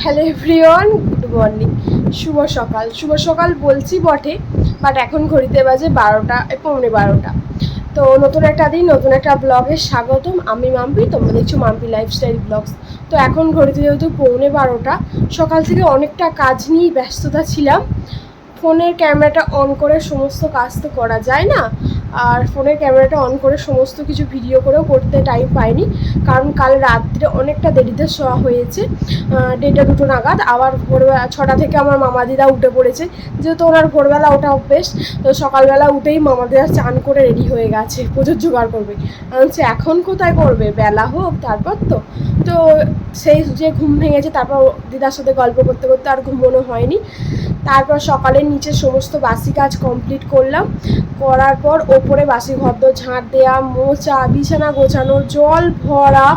Hello everyone good morning শুভ সকাল। শুভ সকাল বলছি বটে বাট এখন ঘড়িতে বাজে বারোটা পৌনে বারোটা। তো নতুন একটা দিন, নতুন একটা ব্লগে স্বাগতম। আমি মাম্পি, তোমরা দেখছ মাম্পি লাইফস্টাইল ব্লগস তো এখন ঘড়িতে যেহেতু পৌনে বারোটা, সকাল থেকে অনেকটা কাজ নিয়ে ব্যস্ততা ছিলাম। ফোনের ক্যামেরাটা অন করে সমস্ত কাজ তো করা যায় না। আর ফোনের ক্যামেরাটা অন করে সমস্ত কিছু ভিডিও করেও করতে টাইম পাইনি। কারণ কাল রাত্রে অনেকটা দেরিতে শোয়া হয়েছে। দেড়টা দুটো নাগাদ। আবার ভোরবেলা ছটা থেকে আমার মামাদিদা উঠে পড়েছে। যেহেতু ওনার ভোরবেলা ওঠা অভ্যেস তো সকালবেলা উঠেই মামাদিদা চান করে রেডি হয়ে গেছে। পুজোর জোগাড় করবে। বলছি, এখন কোথায় করবে? বেলা হোক তারপর তো। তো সেই যে ঘুম ভেঙেছে তারপর দিদার সাথে গল্প করতে করতে আর ঘুমোনো হয়নি। তারপর সকালের নিচে সমস্ত বাসি কাজ কমপ্লিট করলাম। করার পর ওপরে বাসি ঘরদো ঝাঁট দেওয়া মোচা, বিছানা গোছানো, জল ভরা,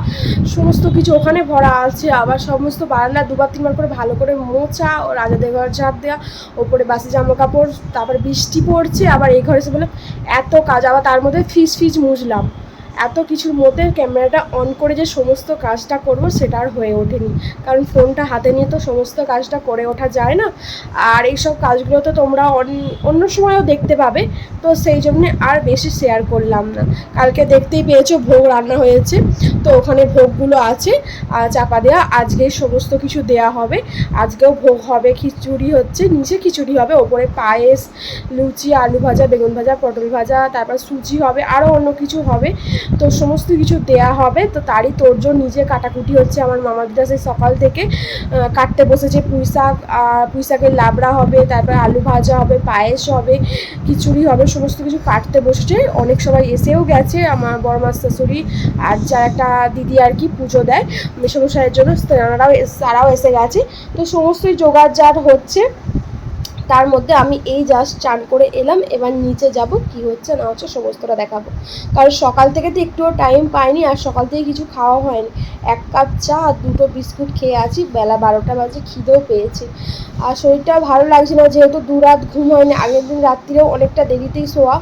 সমস্ত কিছু ওখানে ভরা আছে। আবার সমস্ত বারান্দা দুবার তিনবার করে ভালো করে মোচা ও রাজাদের ঘর ঝাঁট দেওয়া ওপরে বাসি জামা কাপড় তারপরে বৃষ্টি পড়ছে, আবার এই ঘরে এসে বললাম, এত কাজ, আবার তার মধ্যে ফিস ফিস মুছলাম। এত কিছুর মধ্যে ক্যামেরাটা অন করে যে সমস্ত কাজটা করব সেটা আর হয়ে ওঠেনি। কারণ ফোনটা হাতে নিয়ে তো সমস্ত কাজটা করে ওঠা যায় না। আর এইসব কাজগুলো তো তোমরা অন- অন্য সময়ও দেখতে পাবে। তো সেই জন্যে আর বেশি শেয়ার করলাম না। কালকে দেখতেই পেয়েছ ভোগ রান্না হয়েছে। তো ওখানে ভোগগুলো আছে চাপা দেওয়া আজকে সমস্ত কিছু দেয়া হবে। আজকেও ভোগ হবে, খিচুড়ি হচ্ছে, নিচে খিচুড়ি হবে, ওপরে পায়েস, লুচি, আলু ভাজা, বেগুন ভাজা, পটল ভাজা, তারপর সুজি হবে আরও অন্য কিছু হবে। তো সমস্ত কিছু দেয়া হবে। তো তারই তোরজোর নিজে কাটাকুটি হচ্ছে আমার মামাদিদা সেই সকাল থেকে কাটতে বসেছে। পুঁই শাক আর পুঁই শাকের লাবড়া হবে, তারপর আলু ভাজা হবে, পায়েস হবে, খিচুড়ি হবে, সমস্ত কিছু কাটতে বসেছে। অনেক সবাই এসেও গেছে আমার বড়মার শাশুড়ি আর যার একটা দিদি আর কি পুজো দেয়, মেসমশাইয়ের জন্য তারাও এস- তারাও এসে গেছে। তো সমস্তই জোগাড় হচ্ছে। তার মধ্যে আমি এই জাস্ট চান করে এলাম, এবার নিচে যাব, কি হচ্ছে না হচ্ছে সমস্তটা দেখাবো। কারণ সকাল থেকে তো একটুও টাইম পাইনি আর সকাল থেকে কিছু খাওয়া হয়নি। এক কাপ চা আর দুটো বিস্কুট খেয়ে আছি, বেলা বারোটা বাজে, খিদেও পেয়েছি। আর শরীরটা ভালো লাগছে না, যেহেতু দু রাত ঘুম হয়নি, আগের দিন রাত্রিরেও অনেকটা দেরিতেই শোয়া,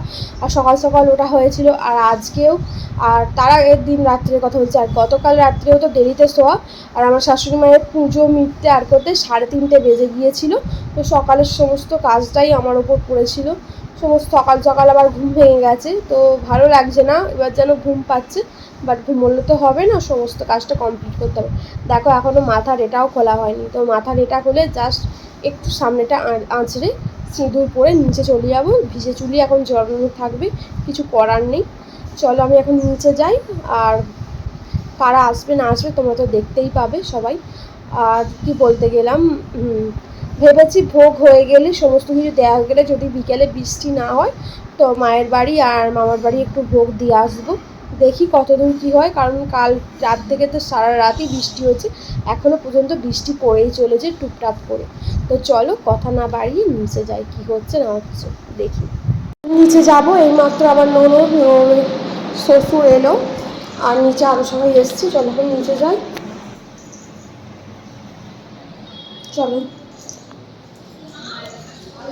আর সকাল সকাল ওটা হয়েছিল, আর আজকেও, আর তার আগের দিন রাত্রের কথা বলছি, আর গতকাল রাত্রেও তো দেরিতে শোয়া, আর আমার শাশুড়ি মায়ের পুজো মিটতে আর করতে সাড়ে তিনটে বেজে গিয়েছিল, তো সকালের সমস্ত কাজটাই আমার ওপর পড়েছিল। সমস্ত সকাল সকাল আবার ঘুম ভেঙে গেছে, তো ভালো লাগছে না, এবার যেন ঘুম পাচ্ছে বাট ঘুমোলে তো হবে না, সমস্ত কাজটা কমপ্লিট করতে হবে। দেখো এখনও মাথার এটাও খোলা হয়নি, তো মাথার এটা খুলে জাস্ট একটু সামনেটা আঁচড়ে সিঁদুর পরে নিচে চলে যাব, ভিজে চুলি এখন জড়ানো থাকবে, কিছু করার নেই। চলো, আমি এখন নিচে যাই, আর কারা আসবে না আসবে তোমরা তো দেখতেই পাবে সবাই। আর কি বলতে গেলাম ভেবেছি ভোগ হয়ে গেলে, সমস্ত কিছু দেওয়া হয়ে গেলে যদি বিকেলে বৃষ্টি না হয়, তো মায়ের বাড়ি আর মামার বাড়ি একটু ভোগ দিয়ে আসব। দেখি কতদূর কী হয়, কারণ কাল রাত থেকে তো সারা রাতই বৃষ্টি হয়েছে। এখনও পর্যন্ত বৃষ্টি পড়েই চলেছে টুপটাপ করে। তো চলো কথা না বাড়িয়ে নিচে যাই, কি হচ্ছে না হচ্ছে দেখি। নিচে যাব, এইমাত্র আবার ননদ শ্বশুর এলো। আর নিচে আরও সবাই এসছে, চলো নিচে যাই। চলো।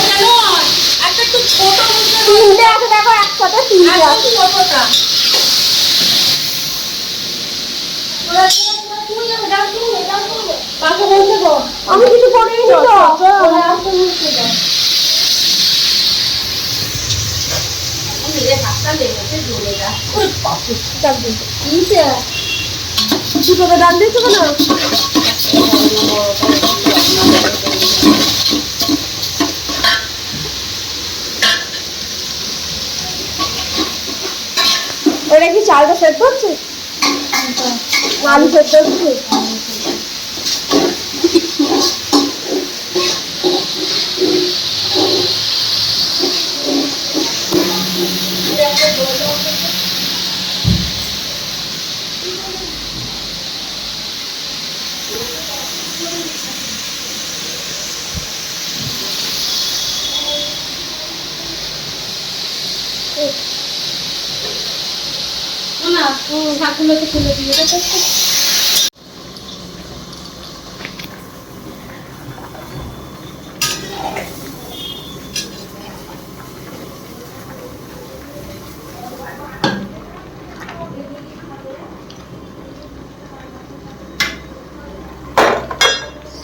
যখন এখানে পুড়িয়ে তিনটে আছে দেখো একসাথে তিনটে আছে গো আমি কিছু করিনি তো দান দিয়েছ কেন ওটা কি চালটা সেদ্ধ হচ্ছে? না আলু সেদ্ধ হচ্ছে?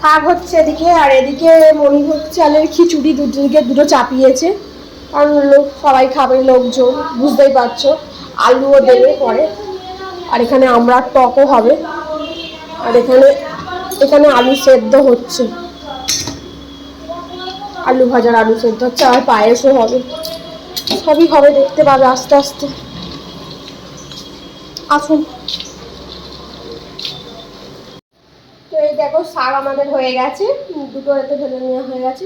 শাক হচ্ছে এদিকে, আর এদিকে মণিভোগ চালের খিচুড়ি দুদিকে দুটো চাপিয়েছে। কারণ লোক সবাই খাবে, লোকজন, বুঝতেই পারছ। আলুও দেবে পরে। আর এখানে আমরা টকও হবে। আর এখানে এখানে আলু সেদ্ধ হচ্ছে। আলু ভাজার আলু সেদ্ধ হচ্ছে, আর পায়েসও হবে। সবই হবে দেখতে পাবে আস্তে আস্তে। আসুন। তো এই দেখো, শাক আমাদের হয়ে গেছে। দুটো এতে ঢেলে নেওয়া হয়ে গেছে।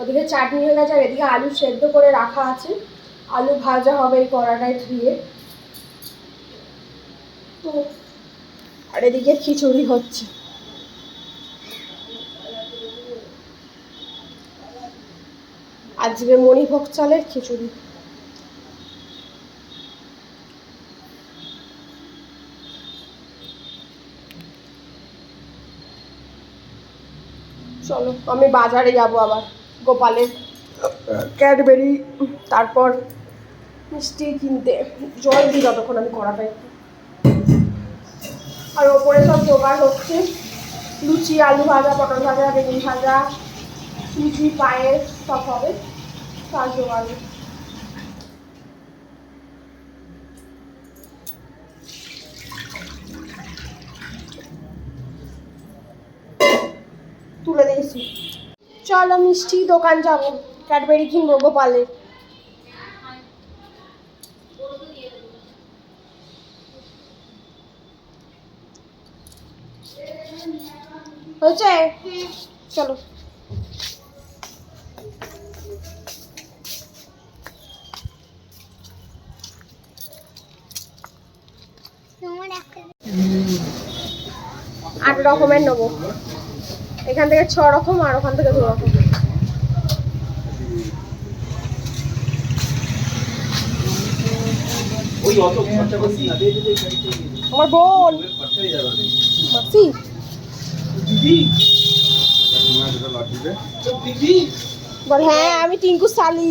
ওদিকে চাটনি হয়ে গেছে, আর এদিকে আলু সেদ্ধ করে রাখা আছে। আলু ভাজা হবে এই কড়াটায় ধুয়ে। আর এদিকে খিচুড়ি হচ্ছে। আজকে মণিভোগ চালের খিচুড়ি। চলো, আমি বাজারে যাব আবার, গোপালের ক্যাডবেরি, তারপর মিষ্টি কিনতে। জল দিই যতক্ষণ আমি কড়াটা একটু। আর ওপরে সব জোগাড় হচ্ছে। লুচি, আলু ভাজা, পটল ভাজা, বেগুন ভাজা লুচি পায়েস, সব হবে। তার জোগাড় তুলে দিয়েছি। চলো মিষ্টি দোকান যাব। ক্যাডবেরি কিনবো গোপালের। হয়েছে? চলো। আট রকমের নেব। এখান থেকে ছ রকম আর ওখান থেকে দু রকম। আমার বোন। মাসি। বল হ্যাঁ আমি টিঙ্কু সালি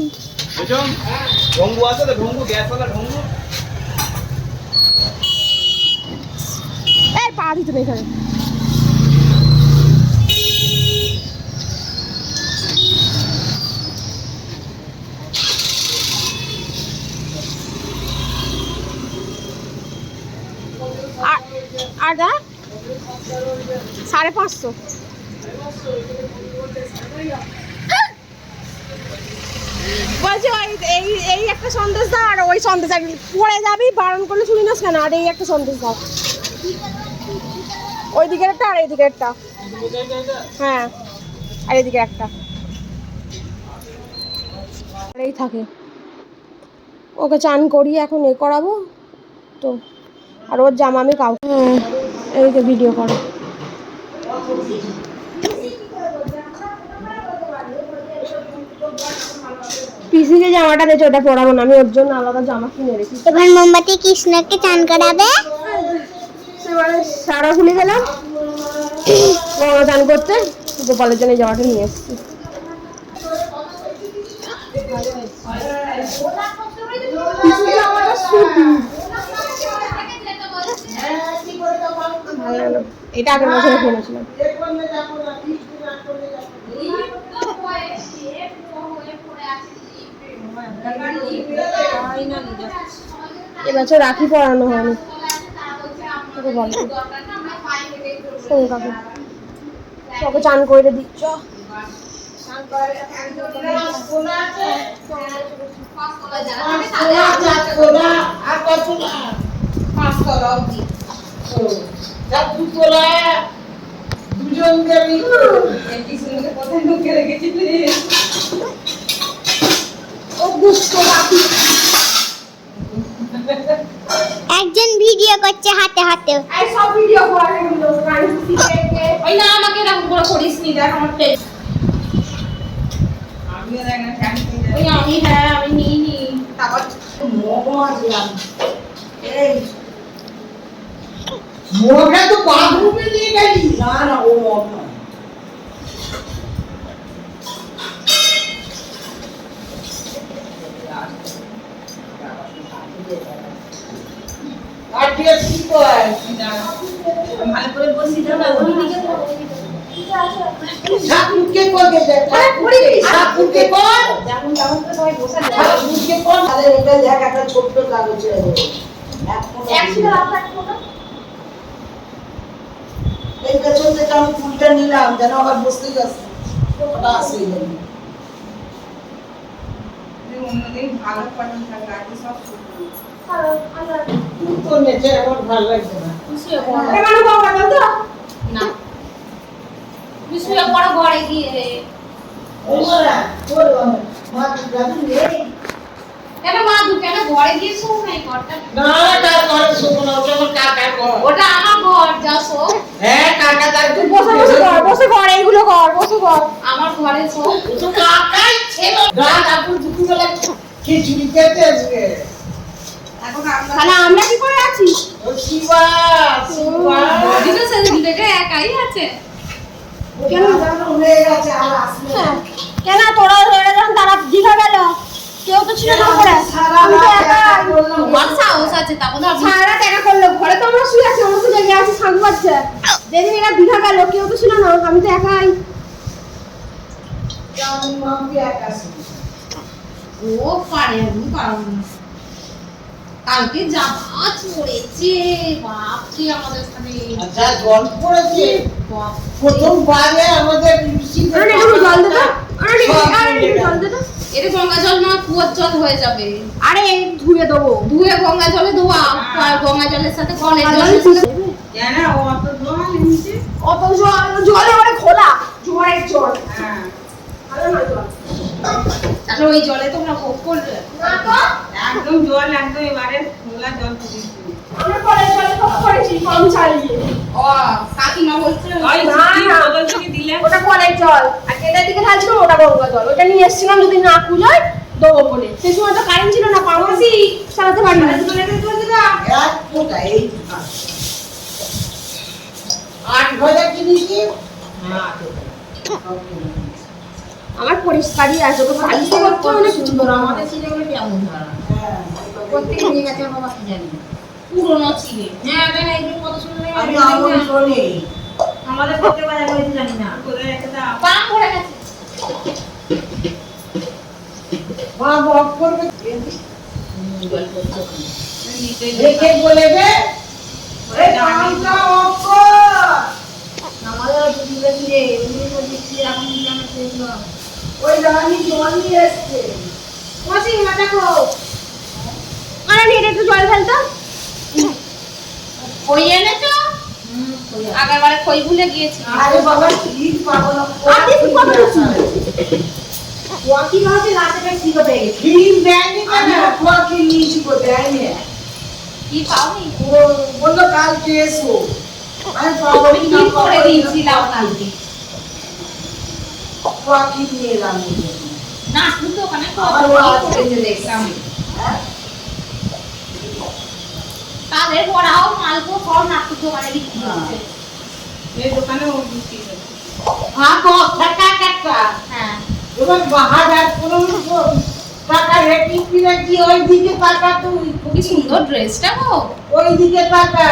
ঢঙ্গু আছে তো ঢঙ্গু গ্যাসওয়ালা ঢঙ্গু এই, পা দিতে এখানে আর- আর দা সাড়ে পাঁচশো। বলছি, ওই এই এই একটা সন্দেশ দাও, আর ওই সন্দেশ আর পড়ে যাবি, বারণ করলে শুনি না কেন আর এই একটা সন্দেশ দাও। ওই দিকের একটা আর এই দিকের একটা। হ্যাঁ আর এদিকে একটা। আর এই থাকে। ওকে চান করিয়ে এখন এ করাবো, তো, আর ওর জামা আমি কাউ এই এইদিকে ভিডিও করো। পিসিকে জামাটা দিয়েছে ওটা পরাবো না আমি ওর জন্য আলাদা জামা কিনে রেখেছি। এবার মোমবাতি কৃষ্ণকে চান করাবে? এবারে সারা খুলে গেলাম। চান করতে গোপালের জন্য জামাটা নিয়ে এসেছি। ভালো এটা আগের বছরে কিনেছিলাম। এবছর রাখি পরানো হয়নি। তোকে শোনো কাকু। তোকে চান করে দিচ্ছ রাখি একজন ভিডিও করছে হাতে হাতে। এই সব ভিডিও করা এগুলো ওই না আমাকে এরকম করে করিস নি দেখ আমার টেস্ট ওই আমি হ্যাঁ আমি নিই নি। তারপর মগটা তো বাথরুমে নিয়ে গেলি। না না ও মগ নয় আর ঠিক আছে কি কয় ভালো করে বসি দাও না ওই দিকে ঠাকুরকে করবে দেখ ঠাকুরকে ঠাকুরকে কর যেমন তেমন করে সবাই বসে যায় ঠাকুরকে কর তাহলে এটা দেখ একটা ছোট্ট কাগজে একসাথে রাখা একটু না এই পেছন থেকে আমি ফুলটা নিলাম যেন আবার বসতে যাচ্ছে। ওটা আসে অন্যদিন ভালো পাঠান থাকে আগে সব তো নেচে আমার ভালো লাগছে না শুয়ে বাবা দাও না শুয়ে পড়ো ঘরে গিয়ে ওরা তোর মা যাবি রে কেন মা দু কেন ঘরে গিয়ে শোও নাই ঘরটা না তার ঘরে শোবো না ওটা আমার কাকার ঘর ওটা আমার ঘর যা শো হ্যাঁ কাকা তার তুই বসে বসে কর বসে কর। এইগুলো কর বসে কর আমার ঘরে শো তো কাকাই ছিল। না তারপর দুপুরবেলা খিচুড়ি খেতে আসবে তাহলে আমরা কি করে আছি? ও শিবা শিবা। বডিটা সেদিন থেকে একাই আছে। কেন? হয়ে। গেছে আর আসবে। কেন? তোরা তোরা যখন তারা দীঘা গেল কেউ তো ছিল না করে আমি তো একা। তোমার সাহস আছে তো আপনি সারা একা করল। ঘরে তো আমরা শুয়ে আছি আমরা তো জেগে আছি শাঁখ বাজছে যেদিন এরা দীঘা গেল কেউ তো ছিল না আমি তো একাই। ও পারে আমি পারব না। কালকে যা মাছ পড়েছে বাপরে আমাদের এখানে। আচ্ছা জল পড়েছে বাপ প্রথমবারে আমাদের জল এটা গঙ্গা জল না কুয়োর জল হয়ে যাবে। আরে ধুয়ে দেবো। ধুয়ে গঙ্গা জলে ধোয়া আর গঙ্গা জলের সাথে কলের জল অত জল জল এবারে খোলা জোয়ারের জল। ভালো না জল। তাহলে ওই জলে তোমরা ভোগ করবে। না তো। একদম জল একদম এবারে খোলা জল পুকুর আমরা কলের জলে তো করেছি কম চালিয়ে ও কাকিমা বলছে ওই না, ঝুঁকি না। বদল থেকে দিলে। ওটা কলের জল। আর এটার দিকে ঢালছিলাম ওটা গঙ্গা জল। ওটা নিয়ে এসেছিলাম যদি না কুলোয় দেবো বলে। সেই সময় তো কারেন্ট ছিল না ফার্মাসি চালাতে পারি না। এক ফোঁটা এই আট। কিনেছি আমার পরিষ্কারই আছে ওকে পালিশ করতে হলে কিছু করো আমাদের হ্যাঁ, প্রত্যেকে নিয়ে গেছে আমার বাবা। কি জানি পুরোনো ছিলে। হ্যাঁ কেন এইগুলো কত সুন্দর আমি আমল শোনে আমাদের করতে পারে আমি জানি না। কোথায় রেখে পাম পড়ে গেছে। মা বক করবে। নিতে রেখে বলে দে। ওরে অফ কর। আমাদের দুপুরে ফিরে উনি তো দিচ্ছি এখন দিলে আমরা ওই রানী জল নিয়ে এসছে। মাসি মা দেখো আরে নি এটা একটু জল ফেলতো খই এনেছো? আগের বারে খই ভুলে গিয়েছি। আরে বাবা ঠিক পাবো না আর দেখি কত কিছু ওয়াকি রাতে বেশ ঠিক হয়ে গেছে। ক্রিম দেয়নি কেন তোমাকে নিয়েছি গো দেয়নি কি পাওনি ও বলল কালকে এসো আমি পাবো কি করে দিয়েছিলাম কালকে তোমাকে নিয়ে এলাম। না শুধু ওখানে আমার কত ও কি আছে। তাদের পড়াও মালকো সব নাটক দোকানে বিক্রি হচ্ছে। এই দোকানে ও বিক্রি করছে হ্যাঁ দশ টাকা টাকা। হ্যাঁ। এবার হাজার পনেরোশো টাকা রেটিং কিনে কি ওই দিকে টাকা তুই? কি সুন্দর ড্রেসটা গো। ওই দিকে টাকা।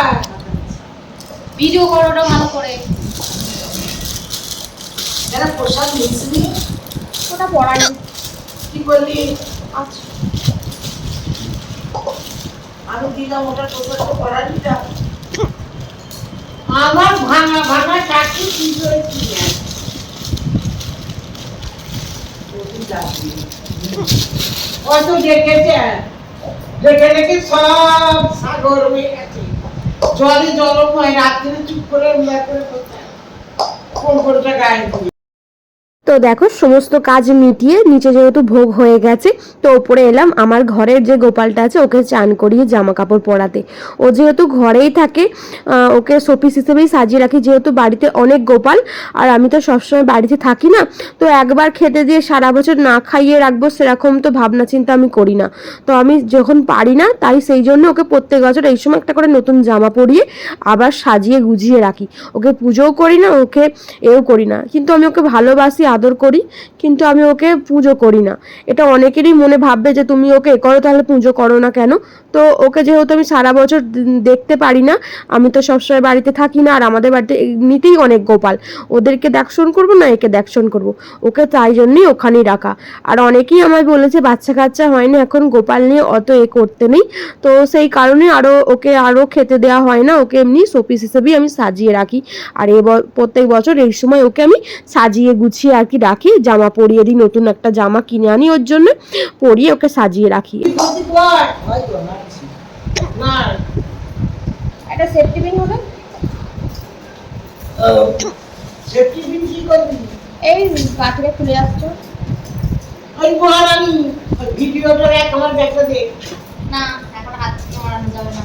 ভিডিও করো ওটা ভালো করে। যারা পোশাক নিয়েছিলি? ওটা পড়া কি বললি? আচ্ছা। আমি দিলাম ওটা করা দিলাম আমার ভাঙা ভাঙা চাকরি কি অত দেখেছে দেখে দেখে সব সাগর হয়ে গেছে জলে জলময় রাত্রে চুপ করে করে কোন কোনটা গায়ে তো দেখো, সমস্ত কাজ মিটিয়ে নিচে যেহেতু ভোগ হয়ে গেছে, তো ওপরে এলাম। আমার ঘরের যে গোপালটা আছে, ওকে চান করিয়ে জামা কাপড় পরাতে। ও যেহেতু ঘরেই থাকে ওকে শোপিস হিসেবেই সাজিয়ে রাখি। যেহেতু বাড়িতে অনেক গোপাল, আর আমি তো সবসময় বাড়িতে থাকি না, তো একবার খেতে দিয়ে সারা বছর না খাইয়ে রাখব, সেরকম তো ভাবনা চিন্তা আমি করি না। তো আমি যখন পারি না, তাই সেই জন্য ওকে প্রত্যেক বছর এই সময় একটা করে নতুন জামা পরিয়ে আবার সাজিয়ে গুজিয়ে রাখি। ওকে পুজোও করি না, ওকে এও করি না। কিন্তু আমি ওকে ভালোবাসি আদর করি, কিন্তু আমি ওকে পুজো করি না। এটা অনেকেরই মনে ভাববে যে তুমি ওকে এ করো, তাহলে পুজো করো না কেন? তো ওকে যেহেতু আমি সারা বছর দেখতে পারি না, আমি তো সবসময় বাড়িতে থাকি না, আর আমাদের বাড়িতে এমনিতেই অনেক গোপাল। ওদেরকে দেখশন করব না, একে দেখশন করব। ওকে তাই জন্যই ওখানেই রাখা। আর অনেকেই আমায় বলেছে, বাচ্চা কাচ্চা হয়নি এখন গোপাল নিয়ে অত এ করতে নেই। তো সেই কারণে আরও ওকে আরও খেতে দেওয়া হয় না, ওকে এমনি শোপিস হিসেবেই আমি সাজিয়ে রাখি। আর এ প্রত্যেক বছর এই সময় ওকে আমি সাজিয়ে গুছিয়ে আর কি রাখি জামা পরিয়ে দিই নতুন একটা জামা কিনে আনি ওর জন্য পরিয়ে ওকে সাজিয়ে রাখি। না এই পাখিটা খুলে আসছো। ওই ভিডিওটা এখন হাত থেকে মারানো যাবে না।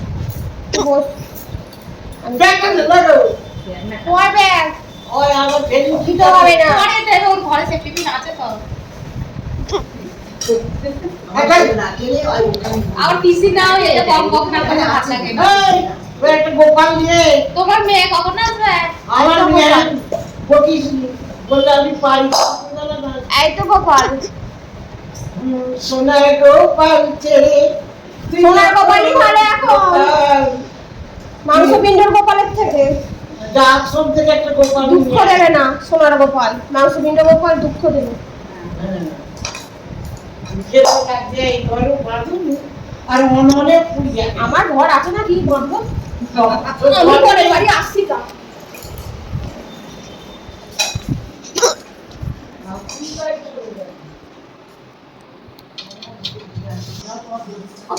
বস। দেখতে দে ধরো তোমার ব্যাগ ওই আমার ভেলু দিতে হবে না। ঘরে দেবে ওর ঘরে সেফটি পিন আছে তো। এখন না গেলে ওই ওখানে আবার টিসি নাও এটা কম কম না করে হাত লাগে। ওই একটা গোপাল নিয়ে। তোমার মেয়ে কখন আসবে? আমার মেয়ে বকিস বলে আমি পারি এই তো গোপাল। সোনার গোপাল ছেড়ে তুই সোনার গোপালই ভালো এখন। মাংস পিণ্ডর গোপালের থেকে। থেকে একটা গোপাল দুঃখ দেবে না সোনার গোপাল মাংস গোপাল দুঃখ দেবে। আর পুড়িয়ে আমার ঘর আছে না কি বাঁধবো আমি পরের বাড়ি আসছি তা।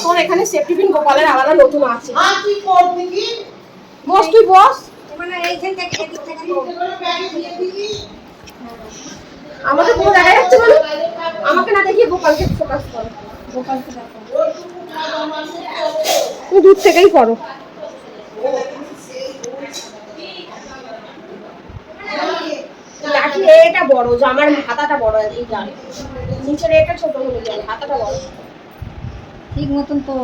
তোর এখানে সেফটি পিন গোপালের আলাদা নতুন আছে। হ্যাঁ তুই করবি কি? বস তুই বস। আমাকে পুরো দেখা যাচ্ছে মানে? আমাকে না দেখিয়ে গোপালকে ফোকাস করো। তুমি দূর থেকেই করো এটা বড় জামার হাতাটা বড় এই জানে নিচের এটা ছোট হলে জানে হাতাটা বড়। ঠিক মতন তো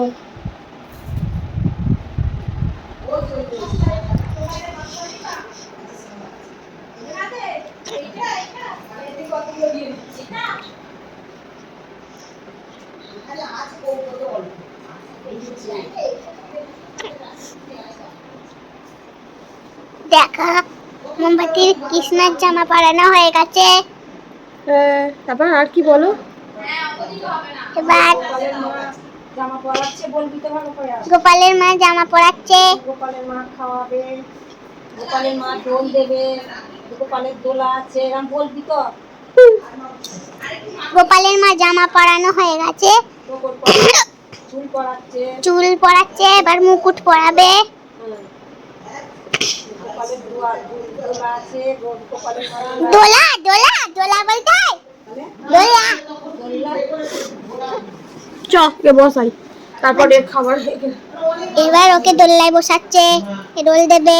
দেখো মোমবাতির কৃষ্ণের জামা পরানো হয়ে গেছে। হ্যাঁ তারপর আর কি বলো? এবার জামা পরাচ্ছে বলবি তো ভালো করে। গোপালের মা জামা পরাচ্ছে। গোপালের মা খাওয়াবে। গোপালের মা দোল দেবে গোপালের দোলা আছে এরকম বলবি তো? গোপালের মা জামা পরানো হয়ে গেছে। চুল পরাচ্ছে চুল পরাচ্ছে। এবার মুকুট পরাবে। দোলা দোলা দোলা দোলা বলতে? দোলা। চ কে বসাই? তারপরে খাবার এবার ওকে দোল্লায় বসাচ্ছে রোল দেবে।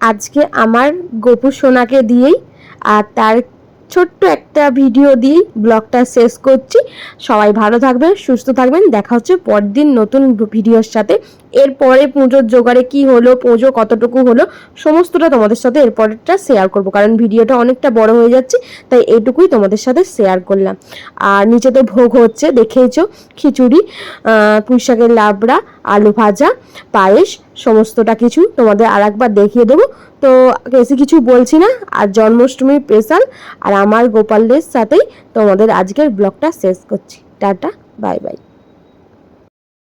আজকে আমার গোপু সোনাকে দিয়েই আর তার ছোট্ট একটা ভিডিও দিয়েই ব্লগটা শেষ করছি। সবাই ভালো থাকবেন, সুস্থ থাকবেন। দেখা হচ্ছে পরদিন নতুন ভিডিওর সাথে। এরপরে পুজোর জোগাড়ে কি হলো, পুজো কতটুকু হলো, সমস্তটা তোমাদের সাথে এরপরেরটা শেয়ার করব। কারণ ভিডিওটা অনেকটা বড় হয়ে যাচ্ছে, তাই এটুকুই তোমাদের সাথে শেয়ার করলাম। আর নিচে তো ভোগ হচ্ছে, দেখেইছো, খিচুড়ি পুঁই শাকের লাবড়া, আলু ভাজা, পায়েস, সমস্তটা কিছু তোমাদের আর একবার দেখিয়ে দেবো। তো বেশি কিছু বলছি না, আর জন্মাষ্টমীর স্পেশাল আর আমার গোপালদের সাথেই তোমাদের আজকের ব্লগটা শেষ করছি। Tata bye bye